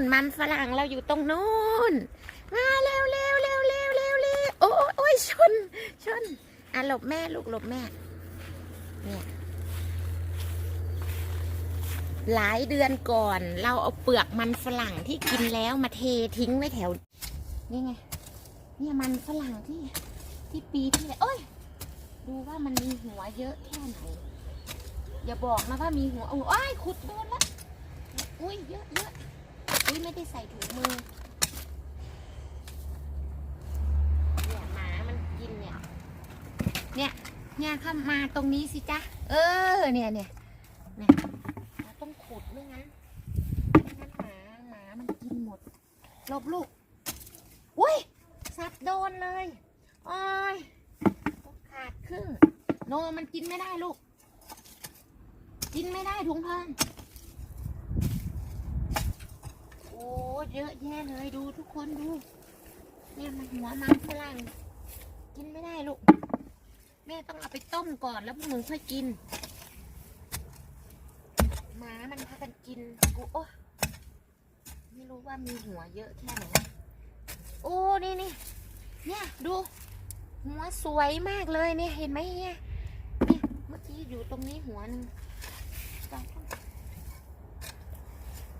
นมันฝรั่งเราอยู่ตรงนู้นมาเร็วเร็วเร็วเร็วเร็วเร็วโอ้ยโอ้ยชนชนอะหลบแม่ลูกหลบแม่เนี่ยหลายเดือนก่อน เราเอาเปลือกมันฝรั่งที่กินแล้วมาเททิ้งไว้แถวนี่ไงเนี่ยมันฝรั่งที่ที่ปีที่แล้วโอ้ย ดูว่ามันมีหัวเยอะแค่ไหน อย่าบอกนะว่ามีหัวโอ้ยขุดโดนละอุ้ยเยอะเยอะ อุ้ยไม่ได้ใส่ถุงมือ เนี่ยหมามันกินเนี่ย เนี่ยเนี่ยเข้ามาตรงนี้สิจ๊ะ เออ เนี่ยเนี่ยเนี่ยเราต้องขุดไม่งั้นไม่งั้นหมาหมามันกินหมดหลบลูก อุ้ยสับโดนเลยโอ้ยขาดครึ่งโนมันกินไม่ได้ลูก กินไม่ได้ถุงทอง อ้เยอะแยะเลยดูทุกคนดูเนี่ยมันหัวมันฝรั่งกินไม่ได้ลูก แม่ต้องเอาไปต้มก่อนแล้วพวกหนูค่อยกินหมามันพากันกินกูโอ้ไม่รู้ว่ามีหัวเยอะแค่ไหนโอ้นี่นี่เนี่ยดู หัวสวยมากเลยเนี่ยเห็นไหมเนี่ยเนี่ยเมื่อกี้อยู่ตรงนี้หัวหนึ่ง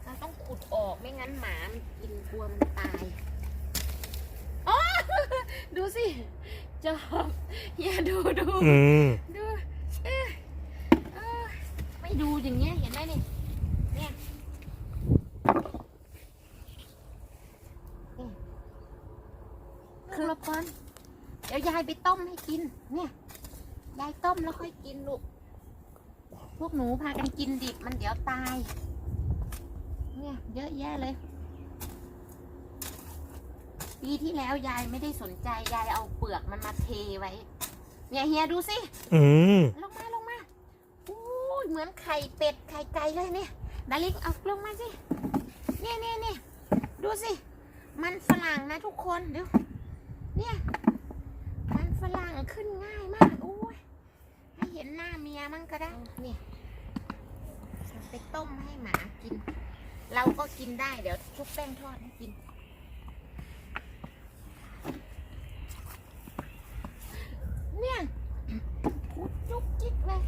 เราต้องเราต้องขุดออกไม่งั้นหมามันกินกลัวมันตายอ๋อดูสิจอบอย่าดูดูอืมดูเอ๊ะเอ้ยไม่ดูอย่างเงี้ยเห็นไหมนี่เนี่ยนี่คือละก่อนเดี๋ยวยายไปต้มให้กิน เนี่ยยายต้มแล้วค่อยกินลูก พวกหนูพากันกินดิบมันเดี๋ยวตาย เนี่ยเยอะแยะเลย ปีที่แล้วยายไม่ได้สนใจยายเอาเปลือกมันมาเทไว้ เนี่ยเฮียดูสิอืมลงมาลงมาอู้ยเหมือนไข่เป็ดไข่ไก่เลยเนี่ยดาริกเอาลงมาสิเนี่ยเนี่ยเนี่ยดูสิ มันฝรั่งนะทุกคนเดี๋ยวเนี่ย มันฝรั่งขึ้นง่ายมากโอ้ยให้เห็นหน้าเมียมั่งก็ได้เนี่ยเอาไปต้มให้หมากิน เราก็กินได้เดี๋ยวชุบแป้งทอดให้กิน เนี่ยขุดจุกจิกเลย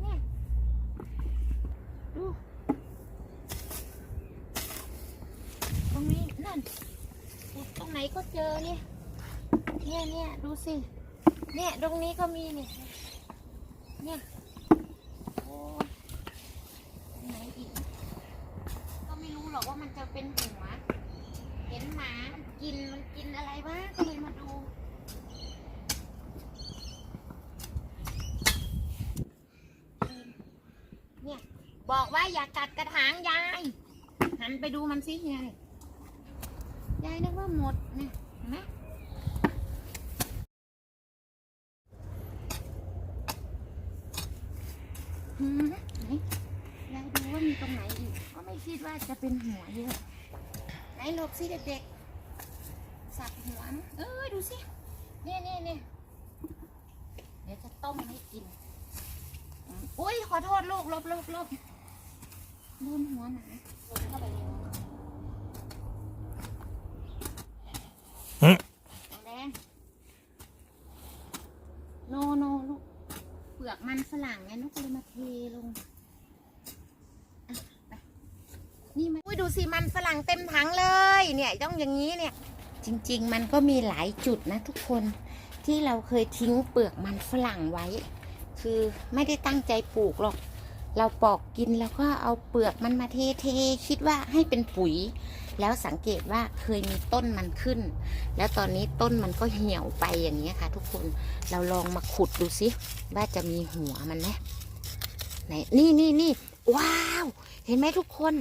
เนี่ยดูตรงนี้นั่นตรงไหนก็เจอเนี่ยเนี่ยเนี่ยดูสิ เนี่ยตรงนี้ก็มีเนี่ย โอ้ยตรงไหนอีก ก็ไม่รู้หรอกว่ามันจะเป็นหัว เห็นหมามันกิน มันกินอะไรวะก็เลยมาดู เนี่ย บอกว่าอย่ากัดกระถางยาย หันไปดูมันสิยาย ยายนึกว่าหมดเนี่ยเห็นไหมหืมไหนยายดูว่ามีตรงไหนอีก ก็ไม่คิดว่าจะเป็นหัวเยอะ ไหนหลบสิเด็กๆ สับหัวเอ้ยดูสิ เนี่ยเนี่ยเนี่ยเดี๋ยวจะต้มให้กิน อุ้ยขอโทษลูกลบลบลบ โดนหัวหนาเข้าไปเลยแดงโนโนลูก เปลือกมันฝรั่งไงนุกเลยมาเทลงนี่มันอุ้ยดูสิมันฝรั่งเต็มถังเลย เนี่ยต้องอย่างนี้เนี่ย จริง ๆ มันก็มีหลายจุดนะทุกคนที่เราเคยทิ้งเปลือกมันฝรั่งไว้ คือไม่ได้ตั้งใจปลูกหรอก เราปอกกินแล้วก็เอาเปลือกมันมาเทๆคิดว่าให้เป็นปุ๋ย แล้วสังเกตว่าเคยมีต้นมันขึ้น แล้วตอนนี้ต้นมันก็เหี่ยวไปอย่างนี้ค่ะ ทุกคนเราลองมาขุดดูสิว่าจะมีหัวมันไหมไหนนี่นี่นี่ว้าว เห็นไหมทุกคน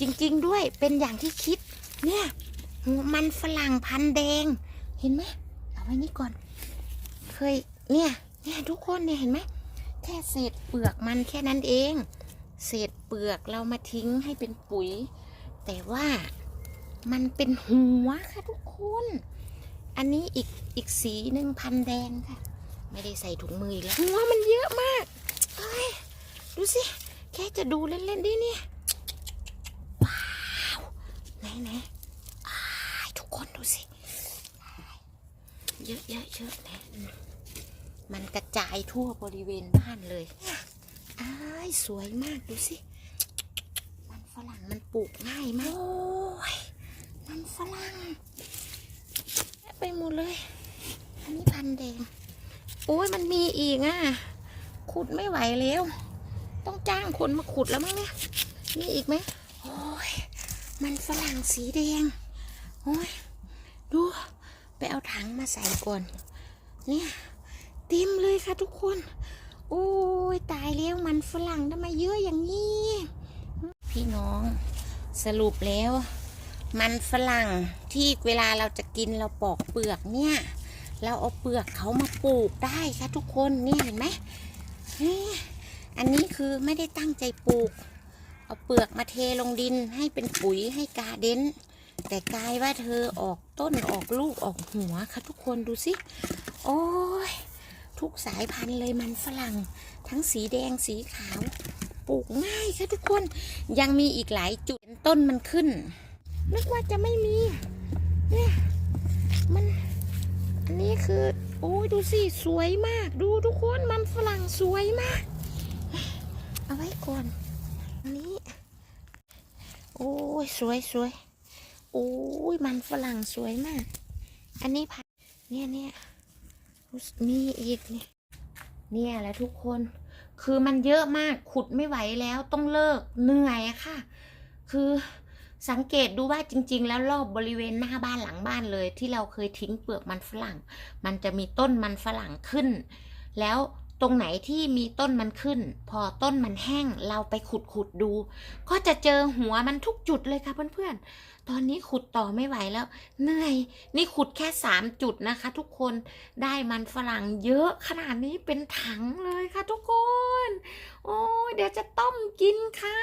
จริง ๆ ด้วยเป็นอย่างที่คิด เนี่ยมันฝรั่งพันแดง เห็นไหมเอาไว้นี่ก่อน เคยเนี่ยเนี่ยทุกคนเนี่ยเห็นไหม แค่เศษเปลือกมันแค่นั้นเอง เศษเปลือกเรามาทิ้งให้เป็นปุ๋ย แต่ว่ามันเป็นหัวค่ะทุกคน อันนี้อีกอีกสีหนึ่งพันแดงค่ะ ไม่ได้ใส่ถุงมือแล้วหัวมันเยอะมากเอ้ยดูสิ แค่จะดูเล่นๆดิเนี่ยว้าวไหนไหนทุกคนดูสิ เยอะเยอะเยอะไหน มันกระจายทั่วบริเวณบ้านเลยอ้ายสวยมากดูสิ มันฝรั่งมันปลูกง่ายมากโอ้ยมันฝรั่งไปหมดเลย อันนี้พันธุ์แดง โอ้ยมันมีอีกอะ ขุดไม่ไหวแล้ว ต้องจ้างคนมาขุดแล้วมั้งเนี่ย มีอีกไหมโอ้ยมันฝรั่งสีแดง โอ้ยดู ไปเอาถังมาใส่ก่อน เนี่ย เต็มเลยค่ะทุกคน โอ้ยตายแล้วมันฝรั่งทำไมเยอะอย่างนี้ พี่น้องสรุปแล้ว มันฝรั่งที่เวลาเราจะกินเราปอกเปลือกเนี่ย เราเอาเปลือกเขามาปลูกได้ค่ะทุกคนนี่เห็นไหมนี่อันนี้คือไม่ได้ตั้งใจปลูก เอาเปลือกมาเทลงดินให้เป็นปุ๋ยให้กาเด้นแต่กลายว่าเธอออกต้นออกลูกออกหัวค่ะทุกคนดูสิ ทุกสายพันธุ์เลยมันฝรั่ง ทั้งสีแดงสีขาว ปลูกง่ายค่ะทุกคนยังมีอีกหลายจุดต้นมันขึ้นนึกว่าจะไม่มีเนี่ยมันอันนี้คือโอ้ยดูสิสวยมาก ดูทุกคนมันฝรั่งสวยมาก เอาไว้ก่อนอันนี้ โอ้ยสวยสวยโอ้ยมันฝรั่งสวยมาก อันนี้พันเนี่ยเนี่ย มีอีกเนี่ยเนี่ยแหละทุกคน คือมันเยอะมากขุดไม่ไหวแล้วต้องเลิกเหนื่อยค่ะ คือสังเกตดูว่าจริง ๆ แล้วรอบบริเวณหน้าบ้านหลังบ้านเลย ที่เราเคยทิ้งเปลือกมันฝรั่ง มันจะมีต้นมันฝรั่งขึ้น แล้ว ตรงไหนที่มีต้นมันขึ้น พอต้นมันแห้งเราไปขุดขุดๆดู ก็จะเจอหัวมันทุกจุดเลยค่ะเพื่อนๆ ตอนนี้ขุดต่อไม่ไหวแล้ว เหนื่อย นี่ขุดแค่สามจุดนะคะ ทุกคนได้มันฝรั่งเยอะขนาดนี้เป็นถังเลยค่ะทุกคน โอ้ยเดี๋ยวจะต้มกินค่ะ